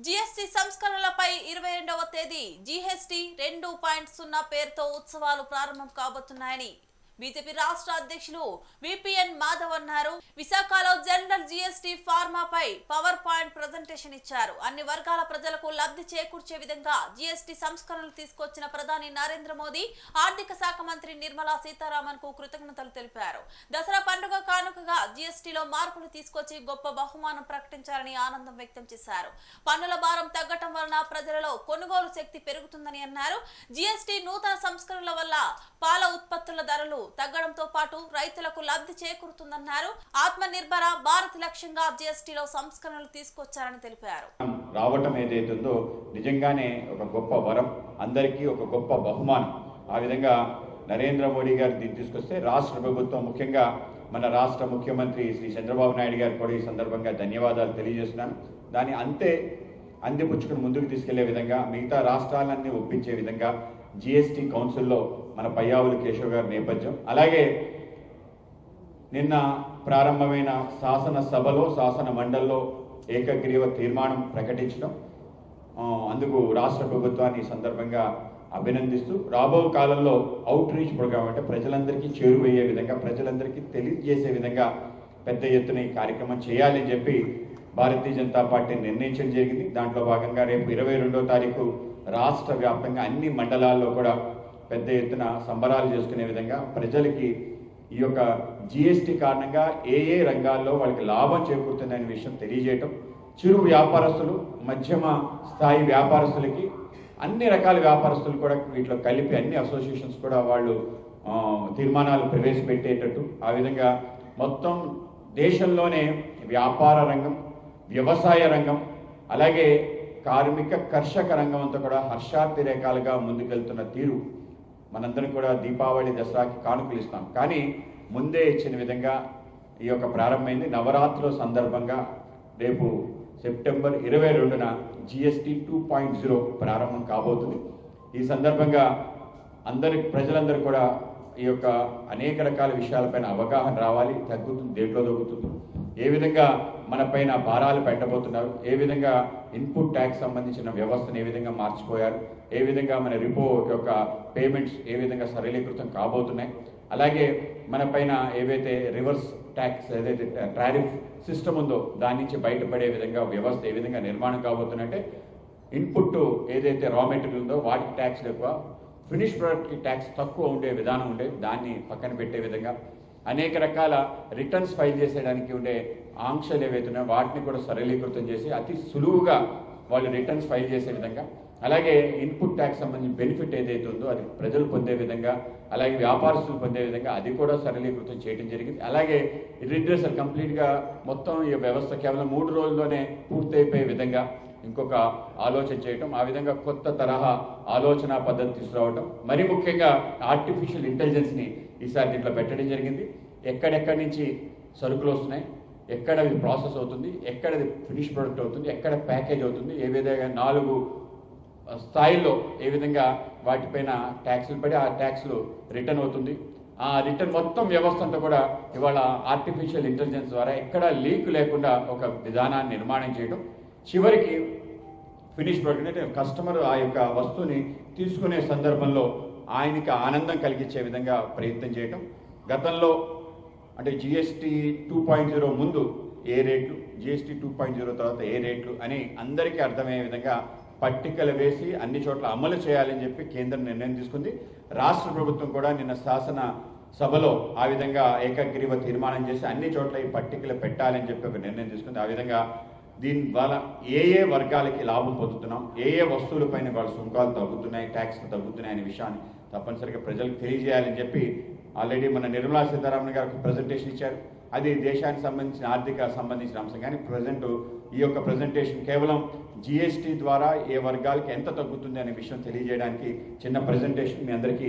GST సంస్కరణలపై ఇరవై రెండవ తేదీ జీఎస్టీ రెండు పాయింట్ సున్నా పేరుతో ఉత్సవాలు ప్రారంభం కాబోతున్నాయని బీజేపీ రాష్ట్ర అధ్యక్షులు విపిఎన్ మాధవ్ అన్నారు. విశాఖలో జనరల్ జీఎస్టీ ఫార్మాపై పవర్ పాయింట్ ప్రజెంటేషన్ ఇచ్చారు. అన్ని వర్గాల ప్రజలకు లబ్ధి చేకూర్చే విధంగా జీఎస్టీ సంస్కరణలు తీసుకొచ్చిన ప్రధాని నరేంద్ర మోదీ ఆర్థిక శాఖ మంత్రి నిర్మలా సీతారామన్కు కృతజ్ఞతలు తెలిపారు. దసరా పండుగ కానుకగా జీఎస్టీలో మార్పులు తీసుకొచ్చి గొప్ప బహుమానం ప్రకటించారని ఆనందం వ్యక్తం చేశారు. పన్నుల భారం తగ్గటం వలన ప్రజలలో కొనుగోలు శక్తి పెరుగుతుందని అన్నారు. జీఎస్టీ నూతన సంస్కరణల వల్ల పాల ఉత్పత్తుల ధరలు తగ్గడంతో పాటు రైతులకు లబ్ధి చేకూరుతుందన్నారు. ఆత్మ నిర్భర భారత్ లక్ష్యంగా జీఎస్టీలో సంస్కరణలు తీసుకొచ్చారని తెలిపారు. రావటం ఏదైతుందో నిజంగానే ఒక గొప్ప వరం అందరికీ ఒక గొప్ప బహుమానం. ఆ విధంగా నరేంద్ర మోడీ గారు దీన్ని తీసుకొస్తే రాష్ట్ర ప్రభుత్వం ముఖ్యంగా మన రాష్ట్ర ముఖ్యమంత్రి శ్రీ చంద్రబాబు నాయుడు గారు కూడా ఈ సందర్భంగా ధన్యవాదాలు తెలియజేస్తున్నాను. దాన్ని అంతే అందిపుచ్చుకుని ముందుకు తీసుకెళ్ళే విధంగా మిగతా రాష్ట్రాలన్నీ ఒప్పించే విధంగా జిఎస్టీ కౌన్సిల్లో మన పయ్యావులు కేశవ్ గారి నేపథ్యం. అలాగే నిన్న ప్రారంభమైన శాసన సభలో శాసన మండలిలో ఏకగ్రీవ తీర్మానం ప్రకటించడం అందుకు రాష్ట్ర ప్రభుత్వాన్ని సందర్భంగా అభినందిస్తూ రాబో కాలంలో అవుట్ రీచ్ ప్రోగ్రామ్ అంటే ప్రజలందరికీ చేరువయ్యే విధంగా ప్రజలందరికీ తెలియజేసే విధంగా పెద్ద ఎత్తున ఈ కార్యక్రమం చేయాలని చెప్పి భారతీయ జనతా పార్టీ నిర్ణయించడం జరిగింది. దాంట్లో భాగంగా రేపు ఇరవై రెండో తారీఖు రాష్ట్ర వ్యాప్తంగా అన్ని మండలాల్లో కూడా పెద్ద ఎత్తున సంబరాలు చేసుకునే విధంగా ప్రజలకి ఈ యొక్క జిఎస్టి కారణంగా ఏ ఏ రంగాల్లో వాళ్ళకి లాభం చేకూరుతుందనే విషయం తెలియజేయటం చిరు వ్యాపారస్తులు మధ్యమ స్థాయి వ్యాపారస్తులకి అన్ని రకాల వ్యాపారస్తులు కూడా వీటిలో కలిపి అన్ని అసోసియేషన్స్ కూడా వాళ్ళు తీర్మానాలు ప్రవేశపెట్టేటట్టు ఆ విధంగా మొత్తం దేశంలోనే వ్యాపార రంగం వ్యవసాయ రంగం అలాగే కార్మిక కర్షక రంగం అంతా కూడా హర్షాతిరేకాలుగా ముందుకెళ్తున్న తీరు మనందరం కూడా దీపావళి దసరాకి కానుకలు ఇస్తాం. కానీ ముందే ఇచ్చిన విధంగా ఈ యొక్క ప్రారంభమైంది. నవరాత్రుల సందర్భంగా రేపు సెప్టెంబర్ ఇరవై రెండున జిఎస్టీ టూ పాయింట్ జీరో ప్రారంభం కాబోతుంది. ఈ సందర్భంగా అందరి ప్రజలందరూ కూడా ఈ యొక్క అనేక రకాల విషయాలపైన అవగాహన రావాలి. తగ్గుతుంది దేంట్లో తగ్గుతుంది. ఏ విధంగా మన పైన భారాలు పెట్టబోతున్నారు ఏ విధంగా ఇన్పుట్ ట్యాక్స్ సంబంధించిన వ్యవస్థను ఏ విధంగా మార్చిపోయారు ఏ విధంగా మన రిపో యొక్క పేమెంట్స్ ఏ విధంగా సరళీకృతం కాబోతున్నాయి అలాగే మన పైన ఏవైతే రివర్స్ ట్యాక్స్ ఏదైతే టారిఫ్ సిస్టమ్ ఉందో దాని నుంచి బయటపడే విధంగా వ్యవస్థ ఏ విధంగా నిర్మాణం కాబోతుందంటే ఇన్పుట్ ఏదైతే రా మెటీరియల్ ఉందో వాటికి ట్యాక్స్ ఎక్కువ ఫినిష్ ప్రోడక్ట్కి ట్యాక్స్ తక్కువ ఉండే విధానం ఉండే దాన్ని పక్కన పెట్టే విధంగా అనేక రకాల రిటర్న్స్ ఫైల్ చేసేయడానికి ఉండే ఆంక్షలు ఏవైతే ఉన్నాయో వాటిని కూడా సరళీకృతం చేసి అతి సులువుగా వాళ్ళు రిటర్న్స్ ఫైల్ చేసే విధంగా అలాగే ఇన్పుట్ ట్యాక్స్ సంబంధించిన బెనిఫిట్ ఏదైతే ఉందో అది ప్రజలు పొందే విధంగా అలాగే వ్యాపారస్తులు పొందే విధంగా అది కూడా సరళీకృతం చేయడం జరిగింది. అలాగే రిడ్రెసల్ కంప్లీట్గా మొత్తం ఈ వ్యవస్థ కేవలం మూడు రోజుల్లోనే పూర్తయిపోయే విధంగా ఇంకొక ఆలోచన చేయటం ఆ విధంగా కొత్త తరహా ఆలోచన పద్ధతి తీసుకురావటం మరి ముఖ్యంగా ఆర్టిఫిషియల్ ఇంటెలిజెన్స్ని ఈసారి దీంట్లో పెట్టడం జరిగింది. ఎక్కడెక్కడి నుంచి సరుకులు వస్తున్నాయి ఎక్కడ అది ప్రాసెస్ అవుతుంది ఎక్కడ అది ఫినిష్ ప్రొడక్ట్ అవుతుంది ఎక్కడ ప్యాకేజ్ అవుతుంది ఏ విధంగా నాలుగు స్థాయిల్లో ఏ విధంగా వాటిపైన ట్యాక్స్లు పడి ఆ ట్యాక్స్లు రిటర్న్ అవుతుంది. ఆ రిటర్న్ మొత్తం వ్యవస్థ అంతా కూడా ఇవాళ ఆర్టిఫిషియల్ ఇంటెలిజెన్స్ ద్వారా ఎక్కడ లీక్ లేకుండా ఒక విధానాన్ని నిర్మాణం చేయడం చివరికి ఫినిష్ ప్రొడక్ట్ అంటే కస్టమర్ ఆ యొక్క వస్తువుని తీసుకునే సందర్భంలో ఆయనకి ఆనందం కలిగించే విధంగా ప్రయత్నం చేయటం. గతంలో అంటే జిఎస్టీ టూ పాయింట్ జీరో ముందు ఏ రేట్లు జిఎస్టీ టూ పాయింట్ జీరో తర్వాత ఏ రేట్లు అని అందరికీ అర్థమయ్యే విధంగా పట్టికలు వేసి అన్ని చోట్ల అమలు చేయాలని చెప్పి కేంద్రం నిర్ణయం తీసుకుంది. రాష్ట్ర ప్రభుత్వం కూడా నిన్న శాసన సభలో ఆ విధంగా ఏకగ్రీవ తీర్మానం చేసి అన్ని చోట్ల ఈ పట్టికలు పెట్టాలని చెప్పి ఒక నిర్ణయం తీసుకుంది. ఆ విధంగా దీని వల్ల ఏ ఏ వర్గాలకి లాభం పొందుతున్నాం ఏ ఏ వస్తువులపైన వాళ్ళ సుంకాలు తగ్గుతున్నాయి ట్యాక్స్లు తగ్గుతున్నాయి అనే విషయాన్ని తప్పనిసరిగా ప్రజలకు తెలియజేయాలని చెప్పి ఆల్రెడీ మన నిర్మలా సీతారామన్ గారు ప్రజెంటేషన్ ఇచ్చారు. అది దేశానికి సంబంధించిన ఆర్థిక సంబంధించిన అంశం. కానీ ప్రజెంట్ ఈ యొక్క ప్రజెంటేషన్ కేవలం జిఎస్టీ ద్వారా ఏ వర్గాలకి ఎంత తగ్గుతుంది అనే విషయం తెలియజేయడానికి చిన్న ప్రజెంటేషన్ మీ అందరికీ